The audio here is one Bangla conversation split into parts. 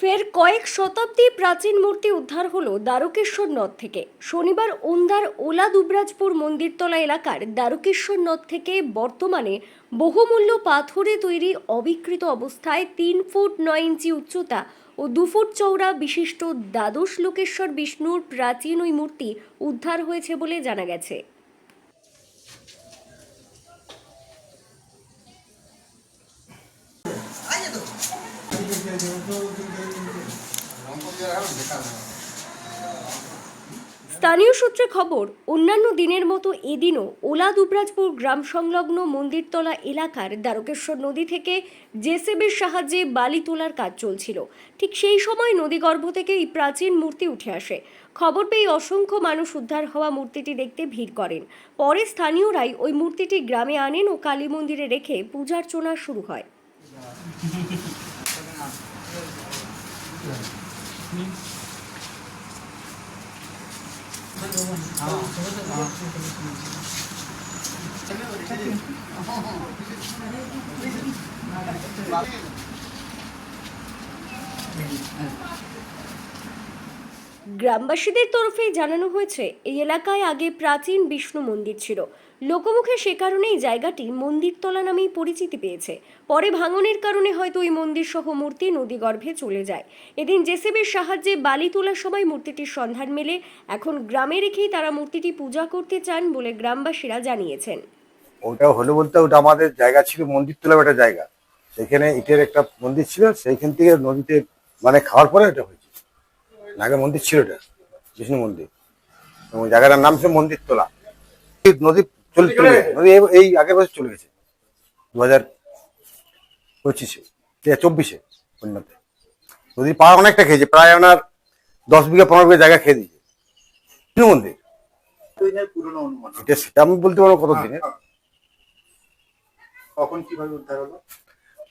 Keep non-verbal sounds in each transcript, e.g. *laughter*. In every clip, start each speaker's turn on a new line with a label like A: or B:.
A: ফের কয়েক শতাব্দী প্রাচীন মূর্তি উদ্ধার হলো দ্বারকেশ্বর নদ থেকে। শনিবার ওন্দার ওলা দুবরাজপুর মন্দিরতলা এলাকার দ্বারকেশ্বর নদ থেকে বর্তমানে বহুমূল্য পাথরে তৈরি অবিকৃত অবস্থায় তিন ফুট নয় ইঞ্চি উচ্চতা ও দু ফুট চওড়া বিশিষ্ট দ্বাদশ লোকেশ্বর বিষ্ণুর প্রাচীন ওই মূর্তি উদ্ধার হয়েছে বলে জানা গেছে। স্থানীয় সূত্রে খবর, অন্যান্য দিনের মতো এদিনও ওলা দুবরাজপুর গ্রাম সংলগ্ন মন্দিরতলা এলাকার দ্বারকেশ্বর নদী থেকে জেসেবের সাহায্যে বালি তোলার কাজ চলছিল। ঠিক সেই সময় নদীগর্ভ থেকে এই প্রাচীন মূর্তি উঠে আসে। খবর পেয়ে অসংখ্য মানুষ উদ্ধার হওয়া মূর্তিটি দেখতে ভিড় করেন। পরে স্থানীয়রাই ওই মূর্তিটি গ্রামে আনেন ও কালী মন্দিরে রেখে পূজার্চনা শুরু হয়। *laughs* 啊，都是，是，嗯嗯。গ্রামবাসীদের তরফে জানানো হয়েছে, এই এলাকায় আগে প্রাচীন বিষ্ণু মন্দির ছিল। লোকমুখে সে কারণেই জায়গাটি মন্দিরতলা নামেই পরিচিতি পেয়েছে। পরে ভাঙনের কারণে হয়তো ওই মন্দির সহ মূর্তি নদীগর্ভে চলে যায়। এদিন জেসিবির সাহায্যে বালি তোলার সময় মূর্তিটির সন্ধান মেলে। এখন গ্রামে রেখেই তারা মূর্তিটি পূজা করতে চান বলে গ্রামবাসীরা জানিয়েছেন।
B: ওটা হলো বলতে ওটা আমাদের জায়গা ছিল, মন্দির তোলা একটা জায়গা। সেখানে ইটের একটা মন্দির ছিল, সেইখান থেকে নদীতে মানে খাওয়ার পরে হয়েছে। আগে মন্দির ছিল এটা বিষ্ণু মন্দির। এবং জায়গাটার নাম ছিল মন্দির তোলা। নদী চলে চলে গেছে। নদী এই- আগের বছর চলে গেছে দু হাজার পঁচিশে চব্বিশে পণ্যতে নদীর পাড় অনেকটা খেয়েছে প্রায় আপনার দশ বিঘা পনেরো বিঘা জায়গা খেয়ে দিয়েছে। বিষ্ণু মন্দির। এটা সেটা আমি বলতে পারব কত দিনের
C: কখন কীভাবে উদ্ধার হলো?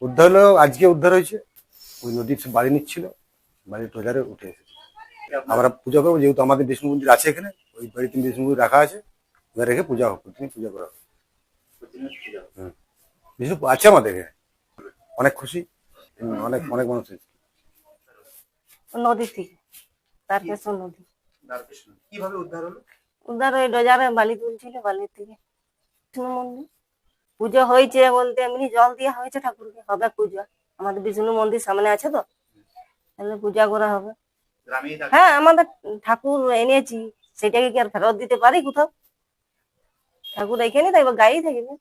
B: উদ্ধার হলো আজকে উদ্ধার হয়েছে। ওই নদীর বাড়ি নিচ্ছিল বাড়ির ট্রজারে উঠে এসেছে। আমরা পূজা করব যেহেতু আমাদের বিষ্ণু মন্দির আছে এখানে ওই বাড়িতে বিষ্ণু মন্দির রাখা আছে। ওখানে রেখে পূজা হবে প্রতিদিন পূজা করা হবে বিষ্ণু আছে আমাদের এখানে। অনেক খুশি হুম, অনেক অনেক মানুষ হয়েছে
D: নদী থেকে তারকেশ্বর নদী।
C: কীভাবে উদ্ধার হলো?
D: উদ্ধার ওই ডোজারে বালি তুলছিল বালির থেকে। বিষ্ণু মন্দির। পুজো হয়েছে বলতে এমনি জল দেওয়া হয়েছে ঠাকুরকে হবে পূজা। আমাদের বিষ্ণু মন্দির সামনে আছে তো। তাহলে পূজা করা হবে। হ্যাঁ আমাদের ঠাকুর এনেছি সেটাকে কি আর ফেরত দিতে পারি কোথাও? ঠাকুর এখানে থাকবে গায়েই থাকবে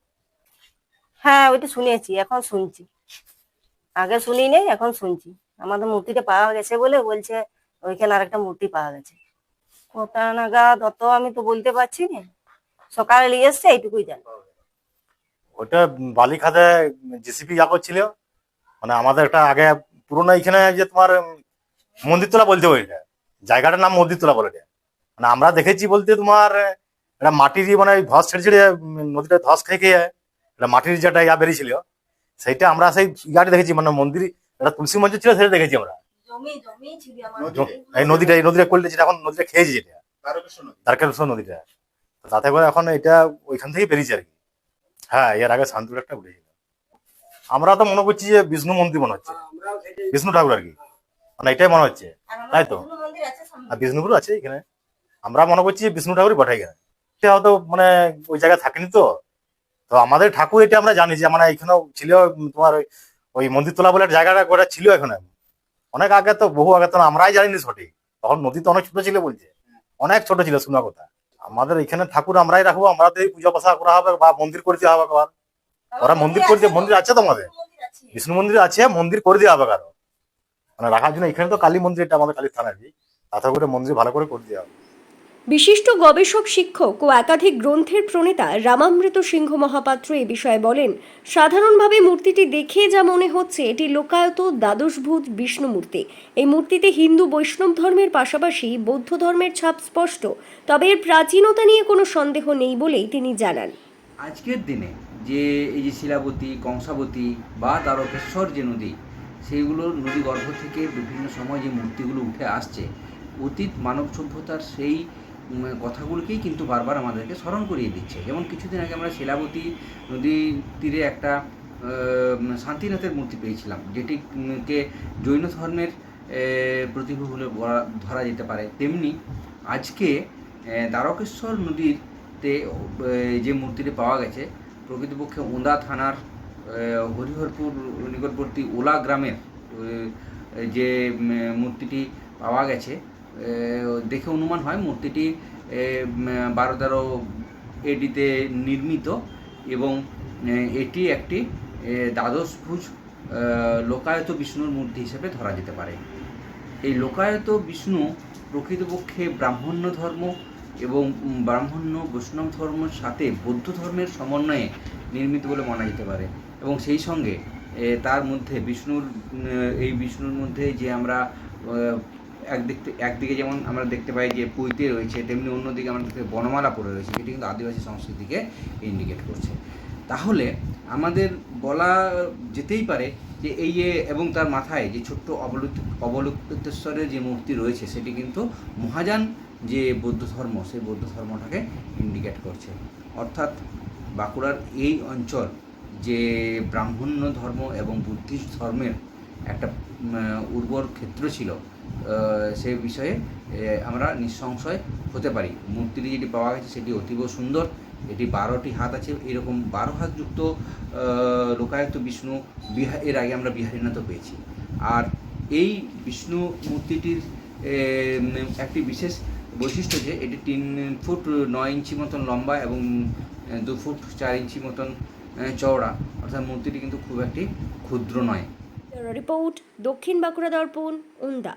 D: হ্যাঁ ওইটা শুনেছি এখন শুনছি। আগে শুনি নেই এখন শুনছি। আমাদের মূর্তিটা পাওয়া গেছে বলে বলছে ওইখানে আরেকটা মূর্তি পাওয়া গেছে। কটা নাগাদ অত আমি তো বলতে পারছি না। সকালে নিয়ে এসছে এইটুকুই জানি।
E: ওটা বালি খাদে জেসিপি ইয়া করছিল মানে আমাদের একটা আগে পুরোনো এখানে যে তোমার মন্দিরতলা বলতে হয় এটা জায়গাটার নাম মন্দিরতলা বলে এটা মানে আমরা দেখেছি বলতে তোমার এটা মাটির মানে ওই ধস ছেড়ে ছেড়ে নদীটা ধস খেয়ে খেয়ে এটা মাটির যেটা ইয়া বেরিয়েছিল সেইটা আমরা সেই ইয়াটা দেখেছি। মানে মন্দির একটা তুলসী মঞ্চ ছিল সেটা দেখেছি আমরা? এই নদীটা এই নদীটা করলে যেটা এখন নদীটা খেয়েছে যেটা। তারকেশ্বর নদীটা। তাতে করে এখন এটা ওইখান থেকেই বেরিয়েছে আর কি। হ্যাঁ এর আগে শান্তিপুর একটা উঠেছিল আমরা তো মনে করছি যে বিষ্ণু মন্দির মনে হচ্ছে। বিষ্ণু ঠাকুর আর কি। মানে এটাই মনে হচ্ছে তাই তো? আর বিষ্ণুপুর আছে এখানে। আমরা মনে করছি যে বিষ্ণু ঠাকুরই পাঠাই এখানে। হয়তো মানে ওই জায়গায় থাকেনি তো। তো আমাদের ঠাকুর এটা আমরা জানি যে মানে এখানেও ছিল তোমার ওই- মন্দির তোলা বলে একটা জায়গাটা গোটা ছিল এখানে। অনেক আগে তো বহু আগে তো আমরাই জানিনি সঠিক। তখন নদী তো অনেক ছোট ছিল বলছে। অনেক ছোট ছিল শোনা কথা। আমাদের এখানে ঠাকুর আমরাই রাখব আমরা আমাদের পূজা পাশা করা হবে বা মন্দির করে দেওয়া হবে আবার ওরা মন্দির করে দিয়ে মন্দির আছে তোমাদের। বিষ্ণু মন্দির আছে মন্দির করে দেওয়া হবে কারও। মানে রাখার জন্য এখানে তো কালী মন্দির এটা আমাদের কালী থানা আর কি তাতে করে মন্দির ভালো করে করে দেওয়া
A: বিশিষ্ট গবেষক শিক্ষক ও একাধিক গ্রন্থের প্রণেতা রামামৃত সিংহ মহাপাত্র এ বিষয়ে বলেন সাধারণভাবে মূর্তিটি দেখে যা মনে হচ্ছে এটি লোকায়ত দ্বাদশভূত বিষ্ণু মূর্তি। এই মূর্তিতে হিন্দু বৈষ্ণব ধর্মের পাশাপাশি বৌদ্ধ ধর্মের ছাপ স্পষ্ট তবে এর প্রাচীনতা নিয়ে কোনো সন্দেহ নেই বলেই তিনি জানান।
F: আজকের দিনে যে এই যে শিলাবতী কংসাবতী বা তারকেশ্বর যে নদী সেইগুলো নদী গর্ভ থেকে বিভিন্ন সময় যে মূর্তিগুলো উঠে আসছে, অতীত মানব সভ্যতার সেই কথাগুলোকেই কিন্তু বারবার আমাদেরকে স্মরণ করিয়ে দিচ্ছে। যেমন কিছুদিন আগে আমরা শিলাবতী নদীর তীরে একটা শান্তিনাথের মূর্তি পেয়েছিলাম যেটিকে জৈন ধর্মের প্রতিভা বলে ধরা যেতে পারে। তেমনি আজকে দ্বারকেশ্বর নদীতে যে মূর্তিটি পাওয়া গেছে, প্রকৃতপক্ষে ওন্দা থানার হরিহরপুর, নিকটবর্তী ওলা গ্রামের যে মূর্তিটি পাওয়া গেছে দেখে অনুমান হয় মূর্তিটি বারো তেরো এডিতে নির্মিত এবং এটি একটি দ্বাদশভুজ লোকায়ত বিষ্ণুর মূর্তি হিসেবে ধরা যেতে পারে। এই লোকায়ত বিষ্ণু প্রকৃতপক্ষে ব্রাহ্মণ্য ধর্ম এবং ব্রাহ্মণ্য বৈষ্ণব ধর্মের সাথে বৌদ্ধ ধর্মের সমন্বয়ে নির্মিত বলে মানা যেতে পারে। এবং সেই সঙ্গে তার মধ্যে বিষ্ণুর এই বিষ্ণুর মধ্যে যে আমরা একদিক একদিকে যেমন আমরা দেখতে পাই যে পৈতে রয়েছে, তেমনি অন্যদিকে আমরা দেখতে বনমালা পড়ে রয়েছে এটি কিন্তু আদিবাসী সংস্কৃতিকে ইন্ডিকেট করছে। তাহলে আমাদের বলা যেতেই পারে যে এই যে, এবং তার মাথায় যে ছোট্ট অবলুত, অবলুপ্তেশ্বরের যে মূর্তি রয়েছে, সেটি কিন্তু মহাযান যে বৌদ্ধ ধর্ম, সেই বৌদ্ধ ধর্মটাকে ইন্ডিকেট করছে। অর্থাৎ বাঁকুড়ার এই অঞ্চল যে ব্রাহ্মণ্য ধর্ম এবং বুদ্ধিস্ট ধর্মের একটা উর্বর ক্ষেত্র ছিল সে বিষয়ে আমরা নিঃসংশয় হতে পারি। মূর্তিটি যেটি পাওয়া গেছে সেটি অতীব সুন্দর। এটি বারোটি হাত আছে। এরকম বারো হাতযুক্ত লোকায়ত বিষ্ণু বিহার এর আগে আমরা বিহারীনাথও পেয়েছি। আর এই বিষ্ণু মূর্তিটির একটি বিশেষ বৈশিষ্ট্য যে, এটি তিন ফুট নয় ইঞ্চি মতন লম্বা এবং দু ফুট চার ইঞ্চি মতন চওড়া। অর্থাৎ মূর্তিটি কিন্তু খুব একটি ক্ষুদ্র নয়।
A: রিপোর্ট দক্ষিণ বাঁকুড়া দর্পণ উন্দা।